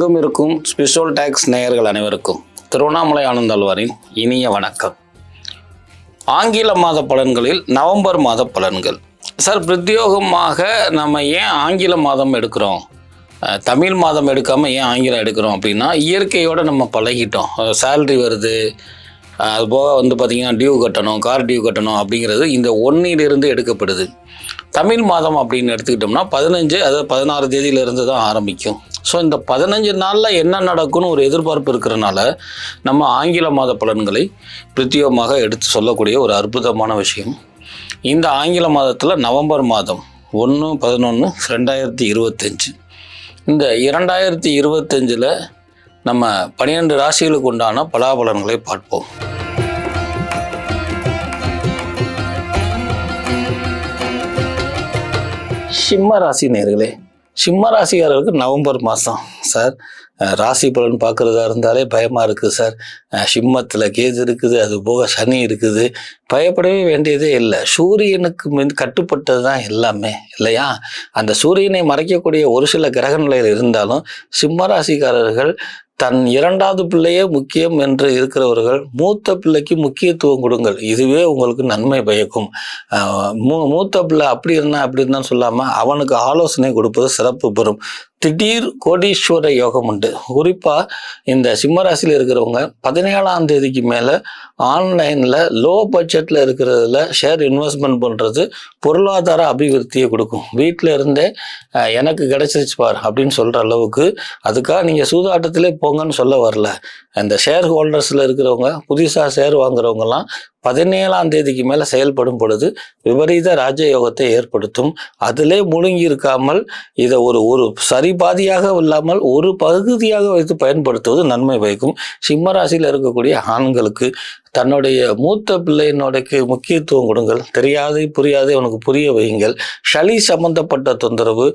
எங்கும் இருக்கும் special tax நேயர்கள் அனைவருக்கும் திருவண்ணாமலை ஆனந்தாழ்வாரின் இனிய வணக்கம். ஆங்கில மாத பலன்களில் நவம்பர் மாத பலன்கள். சார் பிரத்யோகமாக நம்ம ஏன் ஆங்கில மாதம் எடுக்கிறோம்? தமிழ் மாதம் எடுக்காமல் ஏன் ஆங்கிலம் எடுக்கிறோம் அப்படின்னா இயற்கையோடு நம்ம பழகிட்டோம். சேல்ரி வருது. அது போக வந்து பார்த்திங்கன்னா டியூ கட்டணும் கார் டியூ கட்டணும் அப்படிங்கிறது இந்த ஒன்னிலிருந்து எடுக்கப்படுது. தமிழ் மாதம் அப்படின்னு எடுத்துக்கிட்டோம்னா பதினஞ்சு அதாவது பதினாறு தேதியிலிருந்து தான் ஆரம்பிக்கும். ஸோ இந்த பதினஞ்சு நாளில் என்ன நடக்கும்னு ஒரு எதிர்பார்ப்பு இருக்கிறனால நம்ம ஆங்கில மாத பலன்களை பிரத்யேகமாக எடுத்து சொல்லக்கூடிய ஒரு அற்புதமான விஷயம். இந்த ஆங்கில மாதத்தில் நவம்பர் மாதம் ஒன்று பதினொன்று ரெண்டாயிரத்தி இருபத்தஞ்சு. இந்த இரண்டாயிரத்தி இருபத்தஞ்சில் நம்ம பன்னிரெண்டு ராசிகளுக்கு உண்டான பலாபலன்களை பார்ப்போம். சிம்ம ராசி நேர்களே சிம்ம ராசிக்காரருக்கு நவம்பர் மாதம் சார். ராசி பலன் பார்க்குறதா இருந்தாலே பயமாக இருக்குது சார். சிம்மத்தில் கேது இருக்குது அது போக சனி இருக்குது. பயப்படவே வேண்டியதே இல்லை. சூரியனுக்கு மின் கட்டுப்பட்டது தான் எல்லாமே இல்லையா? அந்த சூரியனை மறைக்கக்கூடிய ஒரு சில கிரக நிலையில் இருந்தாலும் சிம்ம ராசிக்காரர்கள் தன் இரண்டாவது பிள்ளையே முக்கியம் என்று இருக்கிறவர்கள் மூத்த பிள்ளைக்கு முக்கியத்துவம் கொடுங்கள். இதுவே உங்களுக்கு நன்மை பயக்கும். மூ மூத்த பிள்ளை அப்படி இருந்தா அப்படி இருந்தான்னு சொல்லாமல் அவனுக்கு ஆலோசனை கொடுப்பது சிறப்பு பெறும். திடீர் கோடீஸ்வர யோகம் உண்டு. குறிப்பாக இந்த சிம்மராசியில் இருக்கிறவங்க பதினேழாம் தேதிக்கு மேலே ஆன்லைனில் லோ பட்ஜெட்டில் இருக்கிறதுல ஷேர் இன்வெஸ்ட்மெண்ட் பண்ணுறது பொருளாதார அபிவிருத்தியை கொடுக்கும். வீட்டில் இருந்தே எனக்கு கிடைச்சிருச்சு பார் அப்படின்னு சொல்கிற அளவுக்கு அதுக்காக நீங்கள் சூதாட்டத்திலே போங்கன்னு சொல்ல வரல. அந்த ஷேர் ஹோல்டர்ஸில் இருக்கிறவங்க புதுசாக ஷேர் வாங்குறவங்கலாம் பதினேழாம் தேதிக்கு மேலே செயல்படும் பொழுது விபரீத ராஜயோகத்தை ஏற்படுத்தும். அதிலே முழுங்கி இருக்காமல் இதை ஒரு ஒரு சரிபாதியாக இல்லாமல் ஒரு பகுதியாக வைத்து பயன்படுத்துவது நன்மை பயக்கும். சிம்மராசியில் இருக்கக்கூடிய ஆண்களுக்கு தன்னுடைய மூத்த பிள்ளையினுடையக்கு முக்கியத்துவம் கொடுங்கள். தெரியாதே புரியாதே உனக்கு புரிய வையுங்கள். சளி சம்பந்தப்பட்ட தொந்தரவு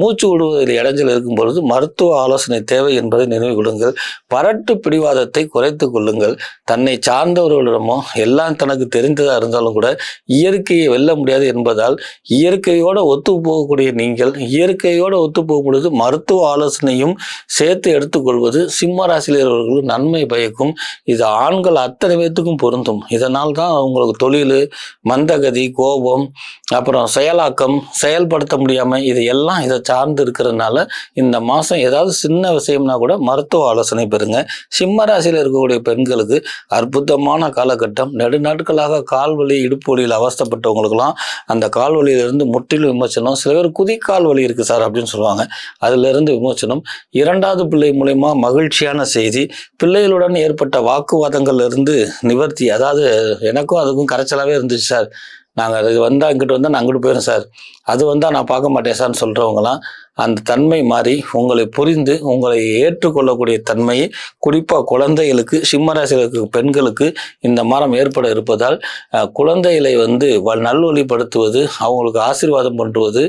மூச்சு விடுவதில் இடைஞ்சல் இருக்கும் பொழுது மருத்துவ ஆலோசனை தேவை என்பதை நினைவு கொடுங்கள். பரட்டு பிடிவாதத்தை குறைத்து கொள்ளுங்கள். தன்னை சார்ந்தவர்களிடமோ எல்லாம் தனக்கு தெரிந்ததாக இருந்தாலும் கூட இயற்கையை வெல்ல முடியாது என்பதால் இயற்கையோடு ஒத்து போகக்கூடிய நீங்கள் இயற்கையோடு ஒத்து போகும் பொழுது மருத்துவ ஆலோசனையும் சேர்த்து எடுத்துக்கொள்வது சிம்ம ராசியில் நன்மை பயக்கும். இது ஆண்கள் அத்தனை பேர்த்துக்கும் பொருந்தும். இதனால் தான் அவங்களுக்கு தொழில் மந்தகதி கோபம் அப்புறம் செயலாக்கம் செயல்படுத்த முடியாமல் இது எல்லாம் இதை சார்ந்து இருக்கிறதுனால இந்த மாதம் ஏதாவது சின்ன விஷயம்னா கூட மருத்துவ ஆலோசனை பெறுங்க. சிம்ம ராசியில் இருக்கக்கூடிய பெண்களுக்கு அற்புதமான காலகட்டம். நெடுநாட்களாக கால் வலி இடுப்பு வழியில் அவஸ்தப்பட்டவங்களுக்குலாம் அந்த கால் வலியிலிருந்து முற்றிலும் விமர்சனம் சில பேர் குதிக்கால் வலி இருக்குது சார் அப்படின்னு சொல்லுவாங்க. அதிலிருந்து விமோச்சனம் இரண்டாவது பிள்ளை மூலயமா மகிழ்ச்சியான செய்தி. பிள்ளைகளுடன் ஏற்பட்ட வாக்குவாதங்கள்லேருந்து நிவர்த்தி. அதாவது எனக்கும் அதுக்கும் கரைச்சலாகவே இருந்துச்சு சார். நாங்கள் அது வந்தால் இங்கிட்டு வந்தால் நான் அங்கிட்டு போயிடும் சார். அது வந்தால் நான் பார்க்க மாட்டேன் சார்னு சொல்கிறவங்களாம் அந்த தன்மை மாறி உங்களை புரிந்து உங்களை ஏற்றுக்கொள்ளக்கூடிய தன்மையை குறிப்பாக குழந்தைகளுக்கு சிம்மராசிகளுக்கு பெண்களுக்கு இந்த மாதம் ஏற்பட இருப்பதால் குழந்தைகளை வந்து நல்வழிப்படுத்துவது அவங்களுக்கு ஆசீர்வாதம் பண்ணுவது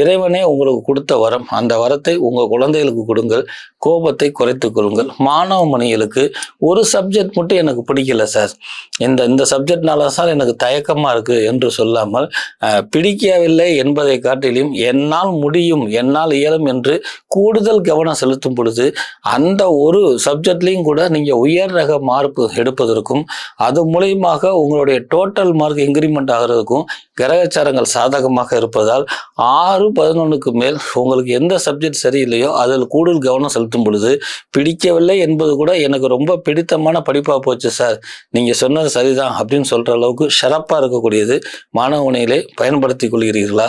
இறைவனே உங்களுக்கு கொடுத்த வரம். அந்த வரத்தை உங்கள் குழந்தைகளுக்கு கொடுங்கள். கோபத்தை குறைத்து கொள்ளுங்கள். மாணவ மணிகளுக்கு ஒரு சப்ஜெக்ட் மட்டும் எனக்கு பிடிக்கல சார். இந்த இந்த சப்ஜெக்ட்னால சார் எனக்கு தயக்கமாக இருக்குது என்று சொல்லாமல் பிடிக்கவில்லை என்பதை காட்டிலும் என்னால் முடியும் என்னால் இயலும் என்று கூடுதல் கவனம் செலுத்தும் பொழுது அந்த ஒரு சப்ஜெக்ட்லேயும் கூட நீங்கள் உயர் ரக மார்ப்பு எடுப்பதற்கும் அது மூலயமாக உங்களுடைய டோட்டல் மார்க் இன்க்ரிமெண்ட் ஆகிறதுக்கும் கிரகச்சாரங்கள் சாதகமாக இருப்பதால் ஆறு பதினொன்றுக்கு மேல் உங்களுக்கு எந்த சப்ஜெக்ட் சரியில்லையோ அதில் கூடுதல் கவனம் செலுத்தும் பொழுது பிடிக்கவில்லை என்பது கூட எனக்கு ரொம்ப பிடித்தமான படிப்பாக போச்சு சார். நீங்கள் சொன்னது சரிதான் அப்படின்னு சொல்கிற அளவுக்கு சிறப்பாக இருக்கக்கூடியது மாணவனையிலே பயன்படுத்தி கொள்கிறீர்களா?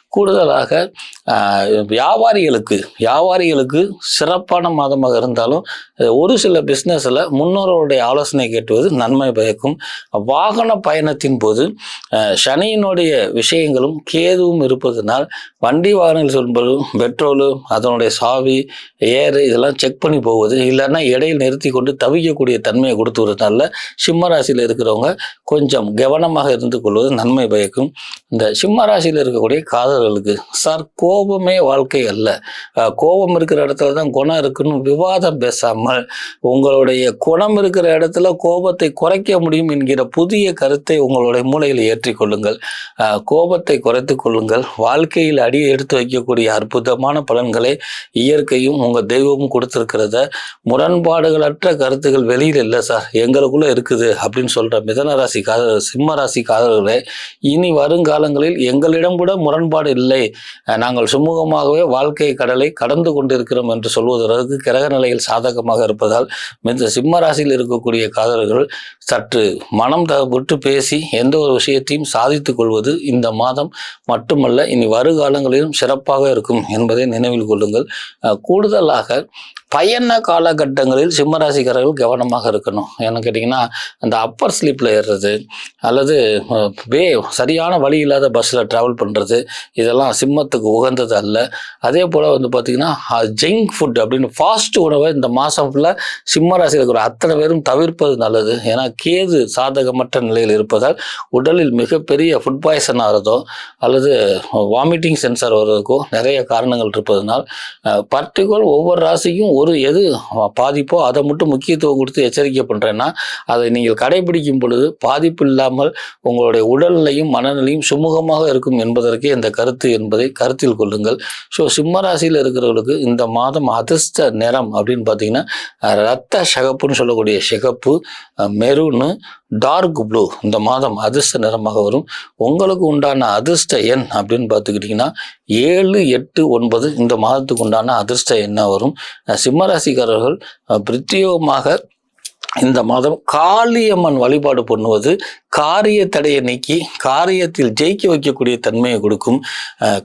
கூடுதலாக வியாபாரிகளுக்கு வியாபாரிகளுக்கு சிறப்பான மாதமாக இருந்தாலும் ஒரு சில பிஸ்னஸில் முன்னோர்களுடைய ஆலோசனை கேட்டுவது நன்மை பயக்கும். வாகன பயணத்தின் போது சனியினுடைய விஷயங்களும் கேதுவும் இருப்பதனால் வண்டி வாகனங்கள் சொல்லும்போது பெட்ரோலு அதனுடைய சாவி ஏர் இதெல்லாம் செக் பண்ணி போவது இல்லைன்னா இடையில் நிறுத்தி கொண்டு தவிக்கக்கூடிய தன்மையை கொடுத்து சிம்மராசியில் சிம்ம ராசியில் இருக்கிறவங்க கொஞ்சம் கவனமாக இருந்து கொள்வது நன்மை பயக்கும். இந்த சிம்ம ராசியில் இருக்கக்கூடிய காதலர்களுக்கு சார் கோபமே வாழ்க்கை அல்ல. கோபம் இருக்கிற இடத்துல தான் குணம் இருக்குன்னு விவாதம் பேசாமல் உங்களுடைய குணம் இருக்கிற இடத்துல கோபத்தை குறைக்க முடியும் என்கிற புதிய கருத்தை உங்களுடைய மூளையில் ஏற்றிக்கொள்ளுங்கள் கோபத்தை குறைத்து கொள்ளுங்கள். வாழ்க்கையில் அடி எடுத்து வைக்கக்கூடிய அற்புதமான பலன்களை இயற்கையும் உங்கள் தெய்வமும் கொடுத்துருக்கிறத முரண்பாடுகளற்ற கருத்துக்கள் வெளியில் இல்லை சார். எங்களுக்குள்ள இருக்குது அப்படின்னு சொல்ற மிதன ராசி காதல் சிம்ம ராசி காதலர்களே இனி வருங்காலங்களில் எங்களிடம் கூட முரண்பாடு இல்லை. நாங்கள் சுமூகமாகவே வாழ்க்கை கடலை கடந்து கொண்டிருக்கிறோம் என்று சொல்வதற்கு கிரக நிலையில் சாதகமாக இருப்பதால் இந்த சிம்ம ராசியில் இருக்கக்கூடிய காதலர்கள் சற்று மனம் விட்டு பேசி எந்த ஒரு விஷயத்தையும் சாதித்துக் கொள்வது இந்த மாதம் மட்டுமல்ல இனி வருகாலங்களிலும் சிறப்பாக இருக்கும் என்பதை நினைவில் கொள்ளுங்கள். கூடுதலாக பயண காலகட்டங்களில் சிம்மராசிக்காரர்கள் கவனமாக இருக்கணும். ஏன்னு கேட்டிங்கன்னா அந்த அப்பர் ஸ்லீப்பில் ஏறுறது அல்லது வே சரியான வழி இல்லாத பஸ்ஸில் ட்ராவல் பண்ணுறது இதெல்லாம் சிம்மத்துக்கு உகந்தது அல்ல. அதே போல் வந்து பார்த்திங்கன்னா ஜங்க் ஃபுட் அப்படின்னு ஃபாஸ்ட் உணவை இந்த மாதம் ஃபுல்லாக சிம்மராசியில் இருக்கிற அத்தனை பேரும் தவிர்ப்பது நல்லது. ஏன்னா கேது சாதகமற்ற நிலையில் இருப்பதால் உடலில் மிகப்பெரிய ஃபுட் பாய்சன் ஆகிறதோ அல்லது வாமிட்டிங் சென்சார் வர்றதுக்கோ நிறைய காரணங்கள் இருப்பதனால் பர்டிகுலர் ஒவ்வொரு ராசிக்கும் ஒரு எது பாதிப்போ அதை மட்டும் முக்கியத்துவம் கொடுத்து எச்சரிக்கை பண்ணுறேன்னா அதை நீங்கள் கடைபிடிக்கும் பொழுது பாதிப்பு இல்லாமல் உங்களுடைய உடல்நிலையும் மனநிலையும் சுமூகமாக இருக்கும் என்பதற்கே இந்த கருத்து என்பதை கருத்தில் கொள்ளுங்கள். ஸோ சிம்மராசியில் இருக்கிறவர்களுக்கு இந்த மாதம் அதிர்ஷ்ட நிறம் அப்படின்னு பார்த்தீங்கன்னா ரத்த சகப்புன்னு சொல்லக்கூடிய சிகப்பு மெரூனு டார்க் ப்ளூ இந்த மாதம் அதிர்ஷ்ட நிறமாக வரும். உங்களுக்கு உண்டான அதிர்ஷ்ட எண் அப்படின்னு பார்த்துக்கிட்டிங்கன்னா ஏழு எட்டு ஒன்பது இந்த மாதத்துக்கு உண்டான அதிர்ஷ்ட எண்ணாக வரும். சிம்மராசிக்காரர்கள் பிரத்யேகமாக இந்த மாதம் காளியம்மன் வழிபாடு பண்ணுவது காரிய தடையை நீக்கி காரியத்தில் ஜெயிக்க வைக்கக்கூடிய தன்மையை கொடுக்கும்.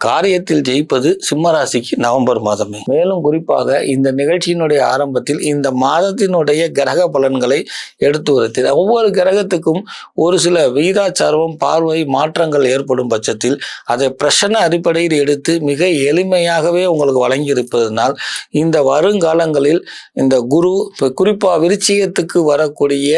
காரியத்தில் ஜெயிப்பது சிம்மராசிக்கு நவம்பர் மாதமே. மேலும் குறிப்பாக இந்த நிகழ்ச்சியினுடைய ஆரம்பத்தில் இந்த மாதத்தினுடைய கிரக பலன்களை எடுத்து வருத்தேன் ஒவ்வொரு கிரகத்துக்கும் ஒரு சில விகிதாச்சாரம் பார்வை மாற்றங்கள் ஏற்படும் பட்சத்தில் அதை பிரச்சனை அடிப்படையில் எடுத்து மிக எளிமையாகவே உங்களுக்கு வழங்கி இருப்பதனால் இந்த வருங்காலங்களில் இந்த குரு இப்போ குறிப்பாக விருச்சிகத்துக்கு வரக்கூடிய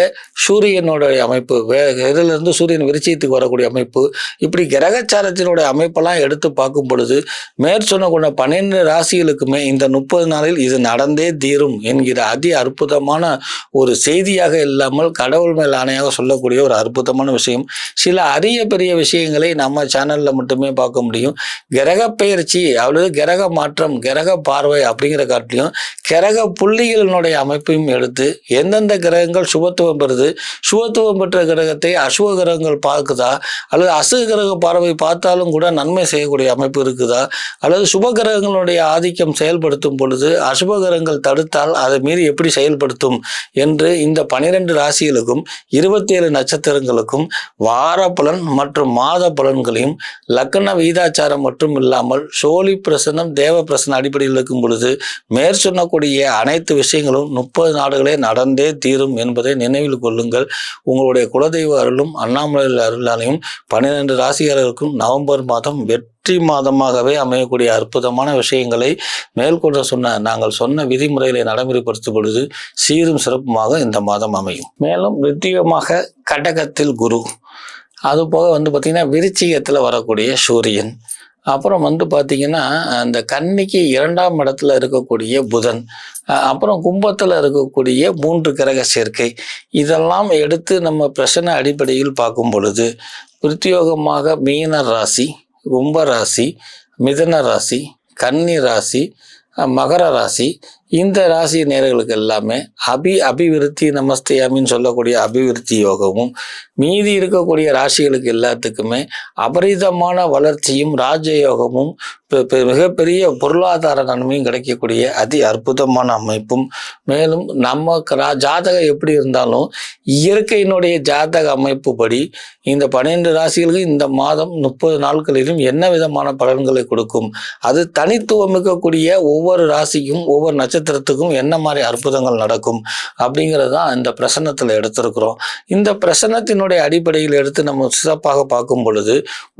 சூரியனுடைய அமைப்பு வே இதிலிருந்து சூரியன் விருச்சிகத்துக்கு வரக்கூடிய அமைப்பு இப்படி கிரகச்சாரத்தினுடைய அமைப்பெல்லாம் எடுத்து பார்க்கும் பொழுது மேற்சொன்ன கொண்ட பன்னெண்டு ராசிகளுக்குமே இந்த முப்பது நாளில் இது நடந்தே தீரும் என்கிற அதி அற்புதமான ஒரு செய்தியாக இல்லாமல் கடவுள் மேல் ஆணையாக சொல்லக்கூடிய ஒரு அற்புதமான விஷயம். சில அரிய பெரிய விஷயங்களை நம்ம சேனலில் மட்டுமே பார்க்க முடியும். கிரக பெயர்ச்சி அல்லது கிரக மாற்றம் கிரக பார்வை அப்படிங்கிற காட்டிலையும் கிரக புள்ளிகளினுடைய அமைப்பையும் எடுத்து எந்தெந்த கிரகங்கள் சுபத்துவம் பெறுது. சுபத்துவம் பெற்ற கிரகத்தை அசுப கிரகங்கள் பார்க்குதா? அல்லது அசுக கிரக பார்வை பார்த்தாலும் கூட நன்மை செய்யக்கூடிய அமைப்பு இருக்குதா? அல்லது சுப கிரகங்களுடைய ஆதிக்கம் செயல்படுத்தும் பொழுது அசுப கிரகங்கள் தடுத்தால் அதை மீறி எப்படி செயல்படுத்தும்? என்று இந்த பனிரெண்டு ராசிகளுக்கும் இருபத்தி ஏழு நட்சத்திரங்களுக்கும் வார பலன் மற்றும் மாத பலன்களையும் லக்கண வீதாச்சாரம் மட்டும் இல்லாமல் சோழி பிரசனம் தேவ பிரசனம் அடிப்படையில் இருக்கும் பொழுது மேற்சொன்னக்கூடிய அனைத்து விஷயங்களும் முப்பது நாடுகளே நடந்தே தீரும் என்பதை நினைவில் கொள்ளுங்கள். உங்களுடைய குலதெய்வ அருளும் அண்ணாமலை அருளாலையும் பன்னிரண்டு ராசிகாரர்களுக்கும் நவம்பர் மாதம் வெற்றி மாதமாகவே அமையக்கூடிய அற்புதமான விஷயங்களை மேற்கொண்டு சொன்ன நாங்கள் சொன்ன விதிமுறைகளை நடைமுறைப்படுத்தும் பொழுது சீரும் சிறப்புமாக இந்த மாதம் அமையும். மேலும் வித்தியமாக கடகத்தில் குரு. அது போக வந்து பார்த்திங்கன்னா விருச்சிகத்தில் வரக்கூடிய சூரியன். அப்புறம் வந்து பார்த்திங்கன்னா அந்த கன்னிக்கு இரண்டாம் இடத்துல இருக்கக்கூடிய புதன் அப்புறம் கும்பத்தில் இருக்கக்கூடிய மூன்று கிரக சேர்க்கை இதெல்லாம் எடுத்து நம்ம பிரச்சனை அடிப்படையில் பார்க்கும் பொழுது பிரத்யோகமாக மீன ராசி கும்ப ராசி மிதன ராசி கன்னி ராசி மகர ராசி இந்த ராசி நேர்களுக்கு எல்லாமே அபி அபிவிருத்தி நமஸ்தேயாமின்னு சொல்லக்கூடிய அபிவிருத்தி யோகமும் மீதி இருக்கக்கூடிய ராசிகளுக்கு எல்லாத்துக்குமே அபரிதமான வளர்ச்சியும் ராஜயோகமும் பெ- மிகப்பெரிய பொருளாதார நன்மையும் கிடைக்கக்கூடிய அதி அற்புதமான அமைப்பும். மேலும் நம்ம ரா- ஜாதகம் எப்படி இருந்தாலும் இயற்கையினுடைய ஜாதக அமைப்பு படி இந்த பன்னிரெண்டு ராசிகளுக்கு இந்த மாதம் முப்பது நாட்களிலும் என்ன விதமான பலன்களை கொடுக்கும்? அது தனித்துவம் இருக்கக்கூடிய ஒவ்வொரு ராசிக்கும் ஒவ்வொரு நட்சத்திரம் நட்சத்திரத்துக்கும் என்ன மாதிரி அற்புதங்கள் நடக்கும் அப்படிங்கிறது தான் இந்த பிரசன்னத்தில் எடுத்திருக்கிறோம். இந்த பிரசன்னத்தினுடைய அடிப்படையில் எடுத்து நம்ம சிறப்பாக பார்க்கும் பொழுது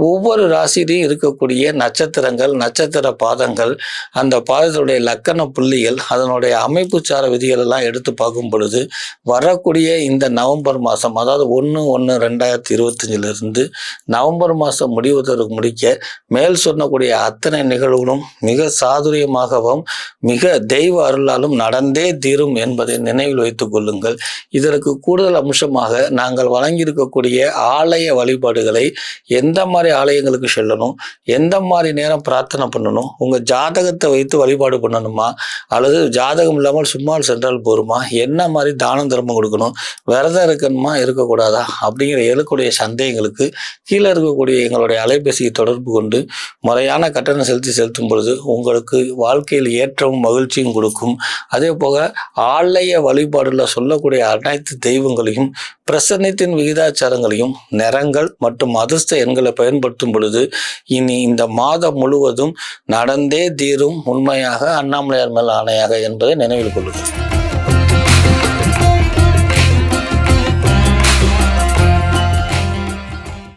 ஒவ்வொரு ராசியிலையும் இருக்கக்கூடிய நட்சத்திரங்கள் நட்சத்திர பாதங்கள் அந்த பாதத்துடைய லக்கண புள்ளிகள் அதனுடைய அமைப்பு சார விதிகள் எல்லாம் எடுத்து பார்க்கும் பொழுது வரக்கூடிய இந்த நவம்பர் மாதம் அதாவது ஒன்று ஒன்று ரெண்டாயிரத்தி இருபத்தஞ்சிலிருந்து நவம்பர் மாதம் முடிவதற்கு முடிக்க மேல் சொன்னக்கூடிய அத்தனை நிகழ்வுகளும் மிக சாதுரியமாகவும் மிக தெய்வ அருளாலும் நடந்தே தீரும் என்பதை நினைவில் வைத்துக் கொள்ளுங்கள். இதற்கு கூடுதல் அம்சமாக நாங்கள் வழங்கியிருக்கக்கூடிய ஆலய வழிபாடுகளை எந்த மாதிரி ஆலயங்களுக்கு செல்லணும் எந்த மாதிரி நேரம் பிரார்த்தனை பண்ணணும் உங்கள் ஜாதகத்தை வைத்து வழிபாடு பண்ணணுமா அல்லது ஜாதகம் இல்லாமல் சும்மா சென்றால் போருமா என்ன மாதிரி தானம் தர்மம் கொடுக்கணும் விரதம் இருக்கணுமா இருக்கக்கூடாதா அப்படிங்கிற எழுக்கூடிய சந்தேகங்களுக்கு கீழே இருக்கக்கூடிய எங்களுடைய அலைபேசியை தொடர்பு கொண்டு முறையான கட்டணம் செலுத்தி செலுத்தும் பொழுது உங்களுக்கு வாழ்க்கையில் ஏற்றமும் மகிழ்ச்சியும் கொடுக்கும். அதே போக ஆலய வழிபாடுல சொல்லக்கூடிய அனைத்து தெய்வங்களையும் பிரசன்னத்தின் விகிதாச்சாரங்களையும் நிறங்கள் மற்றும் அதிர்ஷ்ட எண்களை பயன்படுத்தும் பொழுது இனி இந்த மாதம் முழுவதும் நடந்தே தீரும் உண்மையாக அண்ணாமலையார் மேல் ஆணையாக என்பதை நினைவில் கொள்ளுங்கள்.